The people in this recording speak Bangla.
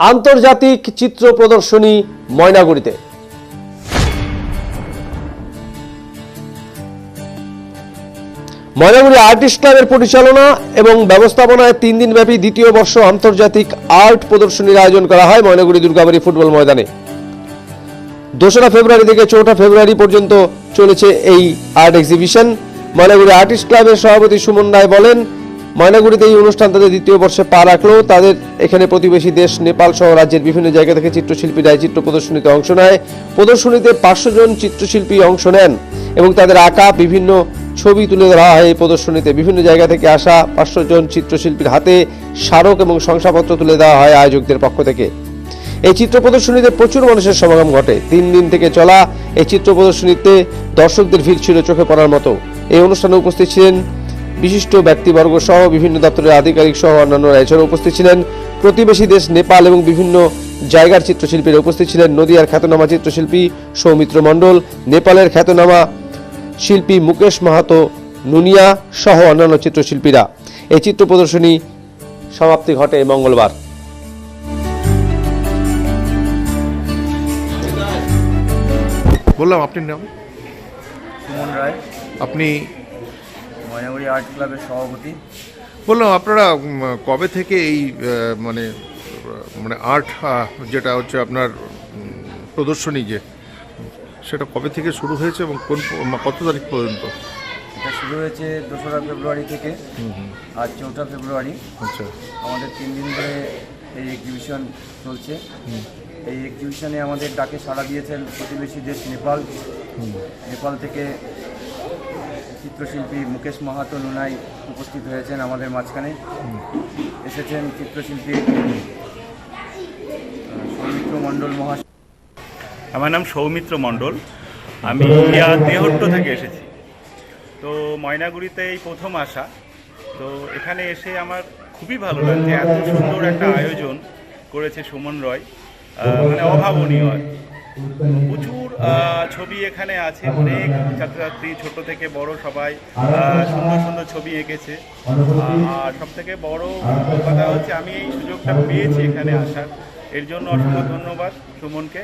আন্তর্জাতিক চিত্র প্রদর্শনী ময়নাগুড়িতে। ময়নাগুড়ি আর্টিস্ট ক্লাবের পরিচালনা এবং ব্যবস্থাপনায় তিন দিনব্যাপী দ্বিতীয় বর্ষ আন্তর্জাতিক আর্ট প্রদর্শনীর আয়োজন করা হয় ময়নাগুড়ি দুর্গাবাড়ি ফুটবল ময়দানে। দোসরা ফেব্রুয়ারি থেকে চৌঠা ফেব্রুয়ারি পর্যন্ত চলেছে এই আর্ট এক্সিবিশন। ময়নাগুড়ি আর্টিস্ট ক্লাবের সভাপতি সুমন রায় বলেন ময়নাগুড়িতে এই অনুষ্ঠান তাদের দ্বিতীয় বর্ষে পা রাখলেও তাদের এখানে প্রতিবেশী দেশ নেপাল সহ রাজ্যের বিভিন্ন জায়গা থেকে চিত্রশিল্পীরা এই চিত্র প্রদর্শনীতে অংশ নেয়। প্রদর্শনীতে পাঁচশো জন চিত্রশিল্পী অংশ নেন এবং তাদের আঁকা বিভিন্ন ছবি তুলে ধরা হয় এই প্রদর্শনীতে। বিভিন্ন জায়গা থেকে আসা পাঁচশো জন চিত্রশিল্পীর হাতে স্মারক এবং শংসাপত্র তুলে দেওয়া হয় আয়োজকদের পক্ষ থেকে। এই চিত্র প্রদর্শনীতে প্রচুর মানুষের সমাগম ঘটে। তিন দিন থেকে চলা এই চিত্র প্রদর্শনীতে দর্শকদের ভিড় ছিল চোখে পড়ার মতো। এই অনুষ্ঠানে উপস্থিত ছিলেন বিশিষ্ট ব্যক্তিবর্গ সহ বিভিন্ন দপ্তরের আধিকারিক সহ অন্যান্যরা এছাড়া উপস্থিত ছিলেন প্রতিবেশী দেশ নেপাল এবং বিভিন্ন জায়গার চিত্রশিল্পীরা উপস্থিত ছিলেন। নদিয়ার খ্যাতনামা চিত্রশিল্পী সৌমিত্র মণ্ডল নেপালের খ্যাতনামা শিল্পী মুকেশ মাহাতো নুনিয়া সহ অন্যান্য চিত্রশিল্পীরা। এই চিত্র প্রদর্শনী সমাপ্তি ঘটে মঙ্গলবার। বললাম আপনি নাম? সুমন রায়। আপনি ময়নাগুড়ি আর্ট ক্লাবের সভাপতি। বললাম আপনারা কবে থেকে এই মানে মানে আর্ট যেটা হচ্ছে আপনার প্রদর্শনী যে সেটা কবে থেকে শুরু হয়েছে এবং কোন কত তারিখ পর্যন্ত? এটা শুরু হয়েছে দোসরা ফেব্রুয়ারি থেকে। আর চৌঠা ফেব্রুয়ারি। আচ্ছা। আমাদের তিন দিন ধরে এই এক্সিবিশন চলছে। এই এক্সিবিশনে আমাদের ডাকে সাড়া দিয়েছেন প্রতিবেশী দেশ নেপাল নেপাল থেকে চিত্রশিল্পী মুকেশ মাহাতো নুনাই উপস্থিত হয়েছেন আমাদের মাঝখানে। এসেছেন চিত্রশিল্পী সৌমিত্র মণ্ডল মহাশয়। আমার নাম সৌমিত্র মণ্ডল। আমি দেহট্ট থেকে এসেছি। তো ময়নাগুড়িতে এই প্রথম আসা। তো এখানে এসে আমার খুবই ভালো লাগছে। এত সুন্দর একটা আয়োজন করেছে সুমন রয়। মানে অভাবনীয়। ছবি এখানে আছে অনেক ছাত্রছাত্রী ছোট থেকে বড় সবাই সুন্দর সুন্দর ছবি এঁকেছে। আর সব থেকে বড় কথা হচ্ছে আমি এই সুযোগটা পেয়েছি এখানে আসার। এর জন্য অসংখ্য ধন্যবাদ সুমনকে।